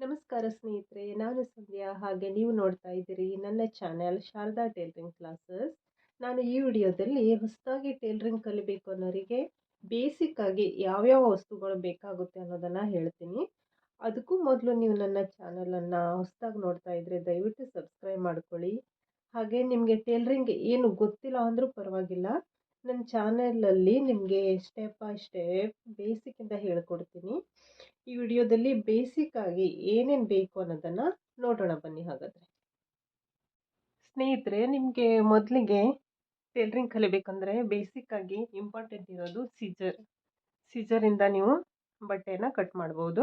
ನಮಸ್ಕಾರ ಸ್ನೇಹಿತರೆ, ನಾನು ಸಂಧ್ಯಾ ಹಾಗೆ ನೀವು ನೋಡ್ತಾ ಇದ್ದೀರಿ ನನ್ನ ಚಾನೆಲ್ ಶಾರದಾ ಟೇಲರಿಂಗ್ ಕ್ಲಾಸಸ್. ನಾನು ಈ ವಿಡಿಯೋದಲ್ಲಿ ಹೊಸದಾಗಿ ಟೇಲರಿಂಗ್ ಕಲಿಬೇಕು ಅನ್ನೋರಿಗೆ ಬೇಸಿಕ್ ಆಗಿ ಯಾವ್ಯಾವ ವಸ್ತುಗಳು ಬೇಕಾಗುತ್ತೆ ಅನ್ನೋದನ್ನು ಹೇಳ್ತೀನಿ. ಅದಕ್ಕೂ ಮೊದಲು ನೀವು ನನ್ನ ಚಾನಲನ್ನು ಹೊಸದಾಗಿ ನೋಡ್ತಾ ಇದ್ದರೆ ದಯವಿಟ್ಟು ಸಬ್ಸ್ಕ್ರೈಬ್ ಮಾಡ್ಕೊಳ್ಳಿ. ಹಾಗೆ ನಿಮಗೆ ಟೇಲರಿಂಗ್ ಏನು ಗೊತ್ತಿಲ್ಲ ಅಂದರೂ ಪರವಾಗಿಲ್ಲ. ನನ್ನ ಚಾನೆಲಲ್ಲಿ ನಿಮಗೆ ಸ್ಟೆಪ್ ಬೈ ಸ್ಟೆಪ್ ಬೇಸಿಕ್ಕಿಂದ ಹೇಳ್ಕೊಡ್ತೀನಿ. ಈ ವಿಡಿಯೋದಲ್ಲಿ ಬೇಸಿಕ್ ಆಗಿ ಏನೇನು ಬೇಕು ಅನ್ನೋದನ್ನು ನೋಡೋಣ ಬನ್ನಿ ಹಾಗಾದರೆ. ಸ್ನೇಹಿತರೆ, ನಿಮಗೆ ಮೊದಲಿಗೆ ಟೇಲ್ರಿಂಗ್ ಕಲಿಬೇಕಂದ್ರೆ ಬೇಸಿಕ್ ಆಗಿ ಇಂಪಾರ್ಟೆಂಟ್ ಇರೋದು ಸಿಜರ್ ಸಿಜರಿಂದ ನೀವು ಬಟ್ಟೆನ ಕಟ್ ಮಾಡ್ಬೋದು.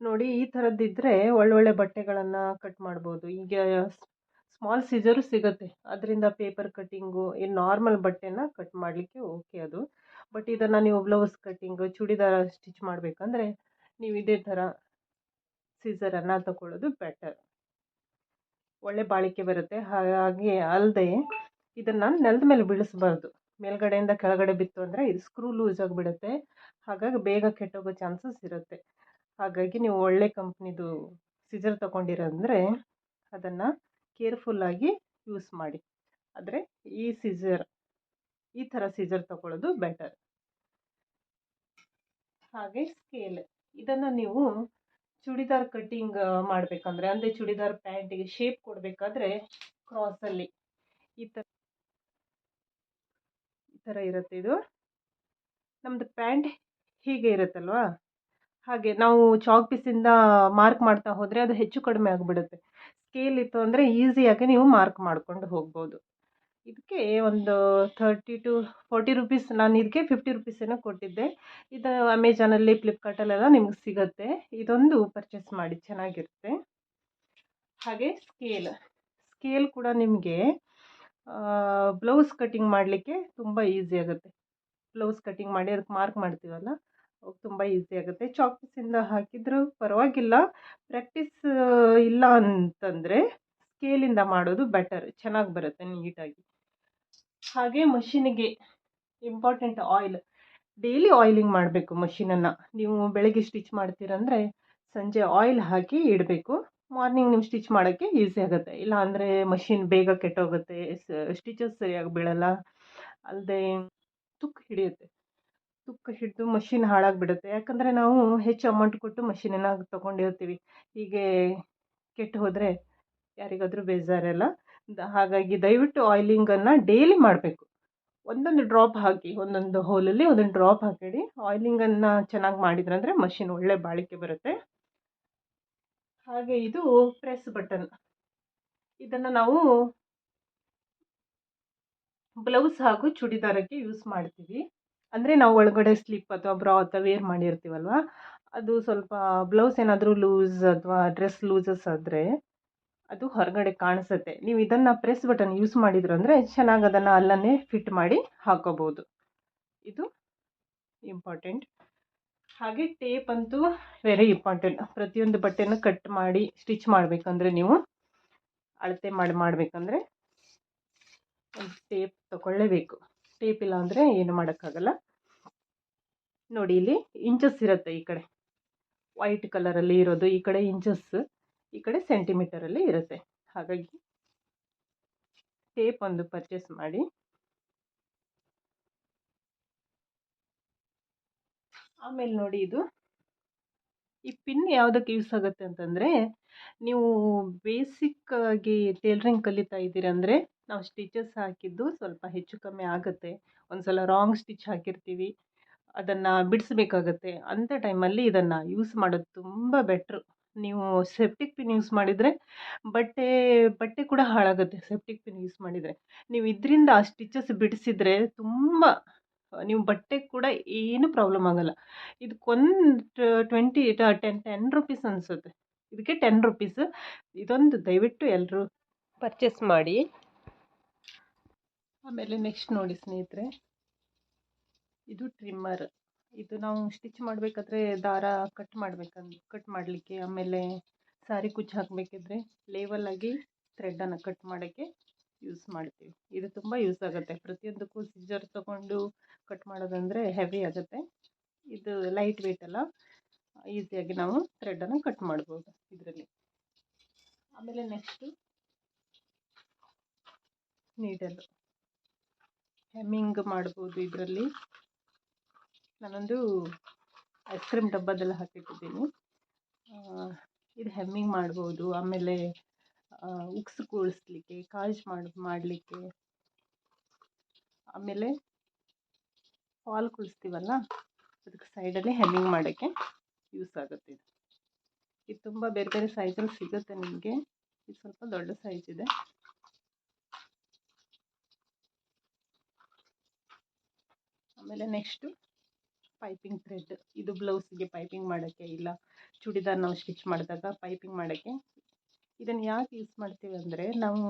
ನೋಡಿ, ಈ ಥರದ್ದಿದ್ದರೆ ಒಳ್ಳೊಳ್ಳೆ ಬಟ್ಟೆಗಳನ್ನು ಕಟ್ ಮಾಡ್ಬೋದು. ಈಗ ಸ್ಮಾಲ್ ಸಿಜರು ಸಿಗುತ್ತೆ. ಅದರಿಂದ ಪೇಪರ್ ಕಟ್ಟಿಂಗು ಈ ನಾರ್ಮಲ್ ಬಟ್ಟೆನ ಕಟ್ ಮಾಡಲಿಕ್ಕೆ ಓಕೆ ಅದು. ಬಟ್ ಇದನ್ನು ನೀವು ಬ್ಲೌಸ್ ಕಟ್ಟಿಂಗು ಚೂಡಿದಾರ ಸ್ಟಿಚ್ ಮಾಡಬೇಕಂದ್ರೆ ನೀವು ಇದೇ ಥರ ಸೀಸರನ್ನು ತಗೊಳ್ಳೋದು ಬೆಟರ್ ಒಳ್ಳೆ ಬಾಳಿಕೆ ಬರುತ್ತೆ. ಹಾಗೆ ಅಲ್ಲದೆ ಇದನ್ನು ನೆಲದ ಮೇಲೆ ಬೀಳಿಸ್ಬಾರ್ದು. ಮೇಲ್ಗಡೆಯಿಂದ ಕೆಳಗಡೆ ಬಿತ್ತು ಅಂದರೆ ಇದು ಸ್ಕ್ರೂ ಲೂಸ್ ಆಗಿಬಿಡುತ್ತೆ. ಹಾಗಾಗಿ ಬೇಗ ಕೆಟ್ಟೋಗೋ ಚಾನ್ಸಸ್ ಇರುತ್ತೆ. ಹಾಗಾಗಿ ನೀವು ಒಳ್ಳೆ ಕಂಪ್ನಿದು ಸಿಜರ್ ತೊಗೊಂಡಿರಂದರೆ ಅದನ್ನು ಕೇರ್ಫುಲ್ಲಾಗಿ ಯೂಸ್ ಮಾಡಿ. ಆದರೆ ಈ ಸೀಸರ್ ಈ ಥರ ಸಿಜರ್ ತಗೊಳ್ಳೋದು ಬೆಟರ್ ಹಾಗೆ ಸ್ಕೇಲ್ ಇದನ್ನು ನೀವು ಚೂಡಿದಾರ್ ಕಟ್ಟಿಂಗ್ ಮಾಡಬೇಕಂದ್ರೆ, ಅಂದರೆ ಚೂಡಿದಾರ್ ಪ್ಯಾಂಟಿಗೆ ಶೇಪ್ ಕೊಡಬೇಕಾದ್ರೆ ಕ್ರಾಸಲ್ಲಿ ಈ ಥರ ಈ ಥರ ಇರುತ್ತೆ ಇದು. ನಮ್ಮದು ಪ್ಯಾಂಟ್ ಹೀಗೆ ಇರುತ್ತಲ್ವಾ? ಹಾಗೆ ನಾವು ಚಾಕ್ ಪೀಸಿಂದ ಮಾರ್ಕ್ ಮಾಡ್ತಾ ಹೋದರೆ ಅದು ಹೆಚ್ಚು ಕಡಿಮೆ ಆಗಿಬಿಡುತ್ತೆ. ಸ್ಕೇಲ್ ಇತ್ತು ಅಂದರೆ ಈಸಿಯಾಗಿ ನೀವು ಮಾರ್ಕ್ ಮಾಡ್ಕೊಂಡು ಹೋಗ್ಬೋದು. ಇದಕ್ಕೆ ಒಂದು ಥರ್ಟಿ ಟು ಫೋರ್ಟಿ ರುಪೀಸ್ ನಾನು ಇದಕ್ಕೆ ಫಿಫ್ಟಿ ಏನೋ ಕೊಟ್ಟಿದ್ದೆ. ಇದು ಅಮೆಜಾನಲ್ಲಿ ಫ್ಲಿಪ್ಕಾರ್ಟಲ್ಲೆಲ್ಲ ನಿಮ್ಗೆ ಸಿಗುತ್ತೆ. ಇದೊಂದು ಪರ್ಚೇಸ್ ಮಾಡಿ, ಚೆನ್ನಾಗಿರುತ್ತೆ. ಹಾಗೆ ಸ್ಕೇಲ್ ಸ್ಕೇಲ್ ಕೂಡ ನಿಮಗೆ ಬ್ಲೌಸ್ ಕಟ್ಟಿಂಗ್ ಮಾಡಲಿಕ್ಕೆ ತುಂಬ ಈಸಿ ಆಗುತ್ತೆ. ಬ್ಲೌಸ್ ಕಟ್ಟಿಂಗ್ ಮಾಡಿ, ಅದಕ್ಕೆ ಮಾರ್ಕ್ ಮಾಡ್ತೀವಲ್ಲ ತುಂಬ ಈಸಿ ಆಗುತ್ತೆ. ಚಾಕ್ಪೀಸಿಂದ ಹಾಕಿದರೂ ಪರವಾಗಿಲ್ಲ. ಪ್ರಾಕ್ಟೀಸ್ ಇಲ್ಲ ಅಂತಂದರೆ ಸ್ಕೇಲಿಂದ ಮಾಡೋದು ಬೆಟರ್ ಚೆನ್ನಾಗಿ ಬರುತ್ತೆ ನೀಟಾಗಿ. ಹಾಗೆ ಮಷಿನಿಗೆ ಇಂಪಾರ್ಟೆಂಟ್ ಆಯಿಲ್ ಡೈಲಿ ಆಯಿಲಿಂಗ್ ಮಾಡಬೇಕು ಮಷಿನನ್ನು. ನೀವು ಬೆಳಗ್ಗೆ ಸ್ಟಿಚ್ ಮಾಡ್ತೀರಂದರೆ ಸಂಜೆ ಆಯಿಲ್ ಹಾಕಿ ಇಡಬೇಕು. ಮಾರ್ನಿಂಗ್ ನೀವು ಸ್ಟಿಚ್ ಮಾಡೋಕ್ಕೆ ಈಸಿ ಆಗುತ್ತೆ. ಇಲ್ಲ ಅಂದರೆ ಮಷಿನ್ ಬೇಗ ಕೆಟ್ಟೋಗುತ್ತೆ ಸ್ಟಿಚಸ್ ಸರಿಯಾಗಿ ಬೀಳಲ್ಲ. ಅಲ್ಲದೆ ತುಕ್ಕು ಹಿಡಿಯುತ್ತೆ. ತುಕ್ಕು ಹಿಡಿದು ಮಷಿನ್ ಹಾಳಾಗಿಬಿಡುತ್ತೆ. ಯಾಕಂದರೆ ನಾವು ಹೆಚ್ಚು ಅಮೌಂಟ್ ಕೊಟ್ಟು ಮಷಿನನ್ನು ತೊಗೊಂಡಿರ್ತೀವಿ. ಹೀಗೆ ಕೆಟ್ಟು ಹೋದರೆ ಯಾರಿಗಾದರೂ ಬೇಜಾರಲ್ಲ. ಹಾಗಾಗಿ ದಯವಿಟ್ಟು ಆಯಿಲಿಂಗನ್ನು ಡೈಲಿ ಮಾಡಬೇಕು. ಒಂದೊಂದು ಡ್ರಾಪ್ ಹಾಕಿ, ಒಂದೊಂದು ಹೋಲಲ್ಲಿ ಒಂದೊಂದು ಡ್ರಾಪ್ ಹಾಕಿಡಿ ಆಯಿಲಿಂಗನ್ನು ಚೆನ್ನಾಗಿ ಮಾಡಿದ್ರಂದರೆ ಮಷಿನ್ ಒಳ್ಳೆ ಬಾಳಿಕೆ ಬರುತ್ತೆ. ಹಾಗೆ ಇದು ಪ್ರೆಸ್ ಬಟನ್ ಇದನ್ನು ನಾವು ಬ್ಲೌಸ್ ಹಾಗೂ ಚೂಡಿದಾರಕ್ಕೆ ಯೂಸ್ ಮಾಡ್ತೀವಿ. ಅಂದರೆ ನಾವು ಒಳಗಡೆ ಸ್ಲಿಪ್ ಅಥವಾ ಬ್ರಾ ಅಥವಾ ವೇರ್ ಮಾಡಿರ್ತೀವಲ್ವ? ಅದು ಸ್ವಲ್ಪ ಬ್ಲೌಸ್ ಏನಾದರೂ ಲೂಸ್ ಅಥವಾ ಡ್ರೆಸ್ ಲೂಸಸ್ ಆದರೆ ಅದು ಹೊರಗಡೆ ಕಾಣಿಸುತ್ತೆ. ನೀವು ಇದನ್ನು ಪ್ರೆಸ್ ಬಟನ್ ಯೂಸ್ ಮಾಡಿದ್ರು ಅಂದರೆ ಚೆನ್ನಾಗಿ ಅದನ್ನು ಅಲ್ಲೇ ಫಿಟ್ ಮಾಡಿ ಹಾಕೋಬೋದು. ಇದು ಇಂಪಾರ್ಟೆಂಟ್ ಹಾಗೆ ಟೇಪ್ ಅಂತೂ ವೆರಿ ಇಂಪಾರ್ಟೆಂಟ್ ಪ್ರತಿಯೊಂದು ಬಟ್ಟೆನೂ ಕಟ್ ಮಾಡಿ ಸ್ಟಿಚ್ ಮಾಡಬೇಕಂದ್ರೆ ನೀವು ಅಳತೆ ಮಾಡಿ ಮಾಡಬೇಕಂದ್ರೆ ಟೇಪ್ ತಗೊಳ್ಳೇಬೇಕು. ಟೇಪ್ ಇಲ್ಲ ಅಂದರೆ ಏನು ಮಾಡೋಕ್ಕಾಗಲ್ಲ. ನೋಡಿ ಇಲ್ಲಿ ಇಂಚಸ್ ಇರುತ್ತೆ ಈ ಕಡೆ. ವೈಟ್ ಕಲರಲ್ಲಿ ಇರೋದು ಈ ಕಡೆ ಇಂಚಸ್ ಈ ಕಡೆ ಸೆಂಟಿಮೀಟರಲ್ಲಿ ಇರುತ್ತೆ. ಹಾಗಾಗಿ ಟೇಪ್ ಒಂದು ಪರ್ಚೇಸ್ ಮಾಡಿ. ಆಮೇಲೆ ನೋಡಿ ಇದು. ಈ ಪಿನ್ ಯಾವುದಕ್ಕೆ ಯೂಸ್ ಆಗುತ್ತೆ ಅಂತಂದರೆ, ನೀವು ಬೇಸಿಕ್ ಆಗಿ ಟೇಲ್ರಿಂಗ್ ಕಲಿತಾ ಇದ್ದೀರಂದರೆ ನಾವು ಸ್ಟಿಚಸ್ ಹಾಕಿದ್ದು ಸ್ವಲ್ಪ ಹೆಚ್ಚು ಕಮ್ಮಿ ಆಗುತ್ತೆ. ಒಂದು ಸಲ ರಾಂಗ್ ಸ್ಟಿಚ್ ಹಾಕಿರ್ತೀವಿ. ಅದನ್ನು ಬಿಡಿಸ್ಬೇಕಾಗತ್ತೆ. ಅಂಥ ಟೈಮಲ್ಲಿ ಇದನ್ನು ಯೂಸ್ ಮಾಡೋದು ತುಂಬ ಬೆಟ್ರು ನೀವು ಸೆಪ್ಟಿಕ್ ಪಿನ್ ಯೂಸ್ ಮಾಡಿದರೆ ಬಟ್ಟೆ ಬಟ್ಟೆ ಕೂಡ ಹಾಳಾಗುತ್ತೆ ಸೆಪ್ಟಿಕ್ ಪಿನ್ ಯೂಸ್ ಮಾಡಿದರೆ. ನೀವು ಇದರಿಂದ ಆ ಸ್ಟಿಚಸ್ ಬಿಡಿಸಿದರೆ ತುಂಬ, ನೀವು ಬಟ್ಟೆ ಕೂಡ ಏನು ಪ್ರಾಬ್ಲಮ್ ಆಗೋಲ್ಲ. ಇದಕ್ಕೊಂದು ಟ್ವೆಂಟಿ ಟೆನ್ ಟೆನ್ ರುಪೀಸ್ ಅನಿಸುತ್ತೆ. ಇದಕ್ಕೆ ಟೆನ್ ರುಪೀಸ್ ಇದೊಂದು ದಯವಿಟ್ಟು ಎಲ್ಲರೂ ಪರ್ಚೇಸ್ ಮಾಡಿ. ಆಮೇಲೆ ನೆಕ್ಸ್ಟ್ ನೋಡಿ ಸ್ನೇಹಿತರೆ. ಇದು ಟ್ರಿಮ್ಮರ್ ಇದು ನಾವು ಸ್ಟಿಚ್ ಮಾಡಬೇಕಾದ್ರೆ ದಾರ ಕಟ್ ಮಾಡ್ಬೇಕಂದು ಕಟ್ ಮಾಡಲಿಕ್ಕೆ ಆಮೇಲೆ ಸಾರಿ ಕುಚ್ಚು ಹಾಕಬೇಕಿದ್ರೆ ಲೇವಲಾಗಿ ಥ್ರೆಡ್ಡನ್ನು ಕಟ್ ಮಾಡೋಕ್ಕೆ ಯೂಸ್ ಮಾಡ್ತೀವಿ. ಇದು ತುಂಬ ಯೂಸ್ ಆಗುತ್ತೆ. ಪ್ರತಿಯೊಂದಕ್ಕೂ ಸಿಜರ್ ತಗೊಂಡು ಕಟ್ ಮಾಡೋದಂದರೆ ಹೆವಿ ಆಗುತ್ತೆ. ಇದು ಲೈಟ್ ವೆಯ್ಟ್ ಅಲ್ಲ ಈಸಿಯಾಗಿ ನಾವು ಥ್ರೆಡ್ಡನ್ನು ಕಟ್ ಮಾಡ್ಬೋದು ಇದರಲ್ಲಿ. ಆಮೇಲೆ ನೆಕ್ಸ್ಟು ನೀಡಲು ಹೆಮ್ಮಿಂಗ್ ಮಾಡ್ಬೋದು ಇದರಲ್ಲಿ. ನಾನೊಂದು ಐಸ್ ಕ್ರೀಮ್ ಡಬ್ಬದಲ್ಲಿ ಹಾಕಿಟ್ಟಿದ್ದೀನಿ. ಇದು ಹೆಮ್ಮಿಂಗ್ ಮಾಡ್ಬೋದು. ಆಮೇಲೆ ಉಕ್ಸ್ ಕೂಡಿಸ್ಲಿಕ್ಕೆ ಕಾಜ್ ಮಾಡಿ, ಮಾಡಲಿಕ್ಕೆ, ಆಮೇಲೆ ಫಾಲ್ ಕುಳಿಸ್ತೀವಲ್ಲ ಅದಕ್ಕೆ ಸೈಡಲ್ಲಿ ಹೆಮ್ಮಿಂಗ್ ಮಾಡೋಕ್ಕೆ ಯೂಸ್ ಆಗುತ್ತೆ ಇದು. ಇದು ತುಂಬ ಬೇರೆ ಬೇರೆ ಸೈಜಲ್ಲಿ ಸಿಗುತ್ತೆ ನಿಮಗೆ. ಇದು ಸ್ವಲ್ಪ ದೊಡ್ಡ ಸೈಜ್ ಇದೆ. ಆಮೇಲೆ ನೆಕ್ಸ್ಟು ಪೈಪಿಂಗ್ ಥ್ರೆಡ್ ಇದು ಬ್ಲೌಸಿಗೆ ಪೈಪಿಂಗ್ ಮಾಡೋಕ್ಕೆ ಇಲ್ಲ. ಚೂಡಿದಾರ್ ನಾವು ಸ್ಟಿಚ್ ಮಾಡಿದಾಗ ಪೈಪಿಂಗ್ ಮಾಡೋಕ್ಕೆ. ಇದನ್ನು ಯಾಕೆ ಯೂಸ್ ಮಾಡ್ತೀವಿ ಅಂದರೆ, ನಾವು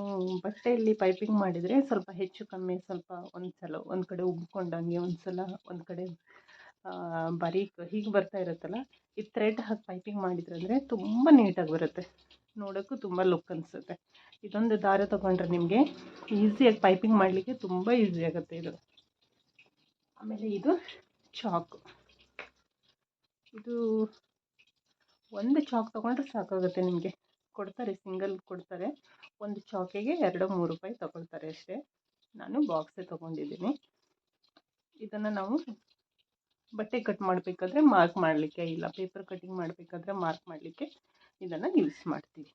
ಬಟ್ಟೆಯಲ್ಲಿ ಪೈಪಿಂಗ್ ಮಾಡಿದರೆ ಸ್ವಲ್ಪ ಹೆಚ್ಚು ಕಮ್ಮಿ ಸ್ವಲ್ಪ ಒಂದು ಸಲ ಒಂದು ಕಡೆ ಉಬ್ಕೊಂಡಂಗೆ ಒಂದು ಸಲ ಒಂದು ಕಡೆ ಬಾರೀಕ್ ಹೀಗೆ ಬರ್ತಾ ಇರುತ್ತಲ್ಲ, ಈ ಥ್ರೆಡ್ ಹಾಕಿ ಪೈಪಿಂಗ್ ಮಾಡಿದ್ರೆ ಅಂದರೆ ತುಂಬ ನೀಟಾಗಿ ಬರುತ್ತೆ. ನೋಡೋಕ್ಕೂ ತುಂಬ ಲುಕ್ ಅನಿಸುತ್ತೆ. ಇದೊಂದು ದಾರ ತೊಗೊಂಡ್ರೆ ನಿಮಗೆ ಈಸಿಯಾಗಿ ಪೈಪಿಂಗ್ ಮಾಡಲಿಕ್ಕೆ ತುಂಬ ಈಸಿ ಆಗುತ್ತೆ ಇದು. ಆಮೇಲೆ ಇದು ಚಾಕು. ಇದು ಒಂದು ಚಾಕ್ ತೊಗೊಂಡ್ರೆ ಸಾಕಾಗುತ್ತೆ ನಿಮಗೆ. ಕೊಡ್ತಾರೆ, ಸಿಂಗಲ್ ಕೊಡ್ತಾರೆ. ಒಂದು ಚಾಕಿಗೆ ಎರಡು, ಮೂರು ರೂಪಾಯಿ ತಗೊಳ್ತಾರೆ ಅಷ್ಟೇ. ನಾನು ಬಾಕ್ಸೇ ತೊಗೊಂಡಿದ್ದೀನಿ. ಇದನ್ನು ನಾವು ಬಟ್ಟೆ ಕಟ್ ಮಾಡಬೇಕಾದ್ರೆ ಮಾರ್ಕ್ ಮಾಡಲಿಕ್ಕೆ ಇಲ್ಲ, ಪೇಪರ್ ಕಟ್ಟಿಂಗ್ ಮಾಡಬೇಕಾದ್ರೆ ಮಾರ್ಕ್ ಮಾಡಲಿಕ್ಕೆ ಇದನ್ನು ಯೂಸ್ ಮಾಡ್ತೀವಿ.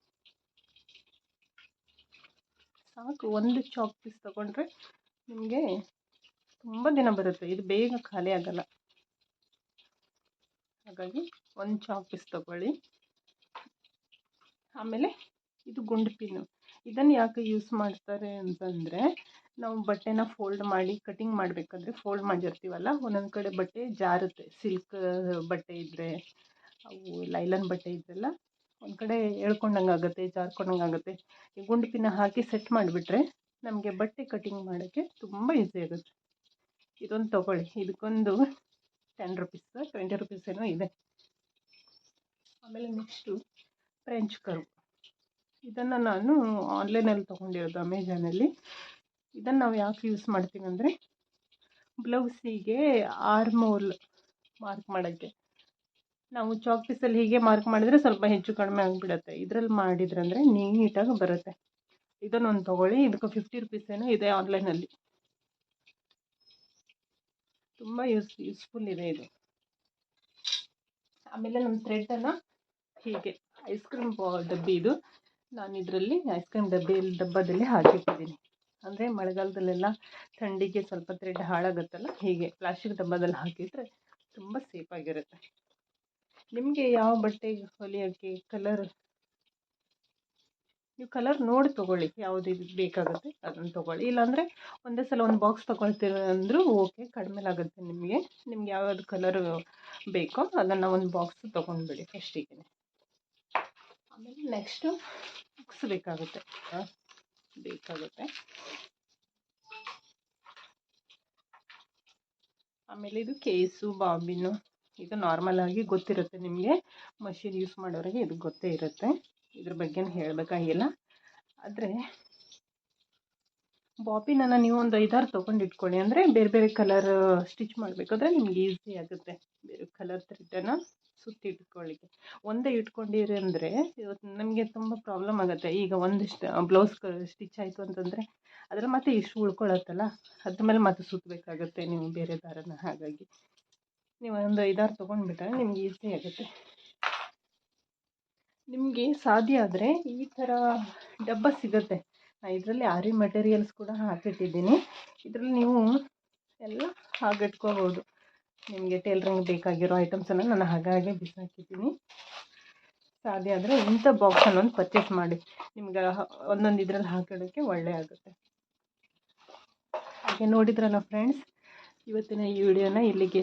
ಸಾಕು, ಒಂದು ಚಾಕ್ ಪೀಸ್ ತೊಗೊಂಡ್ರೆ ನಿಮಗೆ ತುಂಬ ದಿನ ಬರುತ್ತೆ. ಇದು ಬೇಗ ಖಾಲಿ ಆಗಲ್ಲ. ಹಾಗಾಗಿ ಒಂದು ಚಾಪೀಸ್ ತಗೊಳ್ಳಿ. ಆಮೇಲೆ ಇದು ಗುಂಡು ಪಿನ್ನು ಇದನ್ನು ಯಾಕೆ ಯೂಸ್ ಮಾಡ್ತಾರೆ ಅಂತಂದರೆ, ನಾವು ಬಟ್ಟೆನ ಫೋಲ್ಡ್ ಮಾಡಿ ಕಟಿಂಗ್ ಮಾಡಬೇಕಾದ್ರೆ ಫೋಲ್ಡ್ ಮಾಡಿರ್ತೀವಲ್ಲ, ಒಂದೊಂದು ಕಡೆ ಬಟ್ಟೆ ಜಾರುತ್ತೆ. ಸಿಲ್ಕ್ ಬಟ್ಟೆ ಇದ್ದರೆ ಅವು ಲೈಲನ್ ಬಟ್ಟೆ ಇದ್ರೆಲ್ಲ, ಒಂದು ಕಡೆ ಎಳ್ಕೊಂಡಂಗೆ ಆಗುತ್ತೆ, ಜಾರ್ಕೊಂಡಂಗೆ ಆಗುತ್ತೆ. ಈ ಗುಂಡು ಪಿನ್ನ ಹಾಕಿ ಸೆಟ್ ಮಾಡಿಬಿಟ್ರೆ, ನಮಗೆ ಬಟ್ಟೆ ಕಟಿಂಗ್ ಮಾಡೋಕ್ಕೆ ತುಂಬ ಈಸಿ ಆಗುತ್ತೆ. ಇದೊಂದು ತೊಗೊಳ್ಳಿ. ಇದಕ್ಕೊಂದು ಟೆನ್ ರುಪೀಸ್ ಟ್ವೆಂಟಿ ರುಪೀಸ್ ಏನೋ ಇದೆ. ಆಮೇಲೆ ನೆಕ್ಸ್ಟು ಫ್ರೆಂಚ್ ಕರ್ವ್ ಇದನ್ನು ನಾನು ಆನ್ಲೈನಲ್ಲಿ ತೊಗೊಂಡಿರೋದು ಅಮೆಝಾನಲ್ಲಿ ಇದನ್ನು ನಾವು ಯಾಕೆ ಯೂಸ್ ಮಾಡ್ತೀವಿ ಅಂದರೆ ಬ್ಲೌಸಿಗೆ ಆರ್ಮೋಲ್ ಮಾರ್ಕ್ ಮಾಡೋಕ್ಕೆ. ನಾವು ಚಾಕ್ ಪೀಸಲ್ಲಿ ಹೀಗೆ ಮಾರ್ಕ್ ಮಾಡಿದರೆ ಸ್ವಲ್ಪ ಹೆಚ್ಚು ಕಡಿಮೆ ಆಗಿಬಿಡುತ್ತೆ. ಇದರಲ್ಲಿ ಮಾಡಿದ್ರಂದರೆ ನೀಟಾಗಿ ಬರುತ್ತೆ. ಇದನ್ನೊಂದು ತೊಗೊಳ್ಳಿ. ಇದಕ್ಕೆ ಫಿಫ್ಟಿ ರುಪೀಸ್ ಏನೋ ಇದೆ ಆನ್ಲೈನಲ್ಲಿ ತುಂಬ ಯೂಸ್ ಯೂಸ್ಫುಲ್ ಇದೆ ಇದು. ಆಮೇಲೆ ನಮ್ಮ ಥ್ರೆಡನ್ನು ಹೀಗೆ ಐಸ್ ಕ್ರೀಮ್ ಡಬ್ಬಿ ಇದು. ನಾನು ಇದರಲ್ಲಿ ಐಸ್ ಕ್ರೀಮ್ ಡಬ್ಬಿಯಲ್ಲಿ ಡಬ್ಬದಲ್ಲಿ ಹಾಕಿಟ್ಟಿದ್ದೀನಿ. ಅಂದರೆ ಮಳೆಗಾಲದಲ್ಲೆಲ್ಲ ಥಂಡಿಗೆ ಸ್ವಲ್ಪ ಥ್ರೆಡ್ ಹಾಳಾಗುತ್ತಲ್ಲ, ಹೀಗೆ ಪ್ಲಾಸ್ಟಿಕ್ ಡಬ್ಬದಲ್ಲಿ ಹಾಕಿದರೆ ತುಂಬ ಸೇಫಾಗಿರುತ್ತೆ ನಿಮಗೆ ಯಾವ ಬಟ್ಟೆ ಹೊಲಿಯೋಕ್ಕೆ ಕಲರ್ ನೀವು ಕಲರ್ ನೋಡಿ ತೊಗೊಳ್ಳಿ, ಯಾವುದು ಬೇಕಾಗುತ್ತೆ ಅದನ್ನು ತೊಗೊಳ್ಳಿ. ಇಲ್ಲಾಂದರೆ ಒಂದೇ ಸಲ ಒಂದು ಬಾಕ್ಸ್ ತೊಗೊಳ್ತೀರ ಅಂದರೂ ಓಕೆ ಕಡಿಮೆಲಾಗುತ್ತೆ ನಿಮಗೆ. ನಿಮ್ಗೆ ಯಾವ್ಯಾವ್ದು ಕಲರ್ ಬೇಕೋ ಅದನ್ನು ಒಂದು ಬಾಕ್ಸ್ ತೊಗೊಂಡ್ಬಿಡಿ ಫಸ್ಟಿಗೆ ಆಮೇಲೆ ನೆಕ್ಸ್ಟು ಬುಕ್ಸ್ ಬೇಕಾಗುತ್ತೆ. ಬೇಕಾಗುತ್ತೆ. ಆಮೇಲೆ ಇದು ಕೇಸು, ಬಾಬಿನು. ಇದು ನಾರ್ಮಲ್ ಆಗಿ ಗೊತ್ತಿರುತ್ತೆ ನಿಮಗೆ. ಮಷಿನ್ ಯೂಸ್ ಮಾಡೋರಿಗೆ ಇದು ಗೊತ್ತೇ ಇರುತ್ತೆ. ಇದ್ರ ಬಗ್ಗೆ ಹೇಳಬೇಕಾಗಿಲ್ಲ. ಆದರೆ ಬಾಪಿನ ನೀವು ಒಂದು ಐದಾರು ತೊಗೊಂಡು ಇಟ್ಕೊಳ್ಳಿ. ಅಂದರೆ ಬೇರೆ ಬೇರೆ ಕಲರ್ ಸ್ಟಿಚ್ ಮಾಡಬೇಕಾದ್ರೆ ನಿಮ್ಗೆ ಈಸಿ ಆಗುತ್ತೆ. ಬೇರೆ ಕಲರ್ ಥ್ರೆಡನ್ನು ಸುತ್ತಿ ಇಟ್ಕೊಳ್ಳಿಕ್ಕೆ. ಒಂದೇ ಇಟ್ಕೊಂಡಿರಿ ಅಂದರೆ ಇವತ್ತು ನಮಗೆ ತುಂಬ ಪ್ರಾಬ್ಲಮ್ ಆಗುತ್ತೆ. ಈಗ ಒಂದಿಷ್ಟು ಬ್ಲೌಸ್ ಸ್ಟಿಚ್ ಆಯಿತು ಅಂತಂದರೆ ಅದ್ರಲ್ಲಿ ಮತ್ತೆ ಇಷ್ಟು ಉಳ್ಕೊಳತ್ತಲ್ಲ. ಅದ್ರ ಮೇಲೆ ಮತ್ತೆ ಸುತ್ತಬೇಕಾಗುತ್ತೆ ನೀವು ಬೇರೆ ದಾರನ ಹಾಗಾಗಿ. ನೀವು ಒಂದು ಐದಾರು ತೊಗೊಂಡ್ಬಿಟ್ರೆ ನಿಮ್ಗೆ ಈಸಿ ಆಗುತ್ತೆ. ನಿಮಗೆ ಸಾಧ್ಯ ಆದರೆ ಈ ಥರ ಡಬ್ಬ ಸಿಗುತ್ತೆ. ನಾನು ಇದರಲ್ಲಿ ಆರಿ ಮೆಟೀರಿಯಲ್ಸ್ ಕೂಡ ಹಾಕಿಟ್ಟಿದ್ದೀನಿ. ಇದರಲ್ಲಿ ನೀವು ಎಲ್ಲ ಹಾಗಿಟ್ಕೋಬೋದು. ನಿಮಗೆ ಟೇಲ್ರಿಂಗ್ ಬೇಕಾಗಿರೋ ಐಟಮ್ಸನ್ನು ನಾನು ಹಾಗಾಗಿ ಬಿಸಾಕಿದ್ದೀನಿ. ಸಾಧ್ಯ ಆದರೆ ಇಂಥ ಬಾಕ್ಸನ್ನು ಒಂದು ಪರ್ಚೇಸ್ ಮಾಡಿ. ನಿಮ್ಗೆ ಒಂದೊಂದು ಇದರಲ್ಲಿ ಹಾಕಿಡೋಕ್ಕೆ ಒಳ್ಳೆ ಆಗುತ್ತೆ. ಹಾಗೆ ನೋಡಿದ್ರಲ್ಲ ಫ್ರೆಂಡ್ಸ್ ಇವತ್ತಿನ ಈ ವಿಡಿಯೋನ ಇಲ್ಲಿಗೆ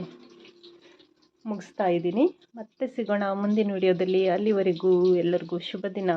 ಮುಗಿಸ್ತಾ ಇದ್ದೀನಿ. ಮತ್ತೆ ಸಿಗೋಣ ಮುಂದಿನ ವಿಡಿಯೋದಲ್ಲಿ ಅಲ್ಲಿವರೆಗೂ ಎಲ್ಲರಿಗೂ ಶುಭ ದಿನ.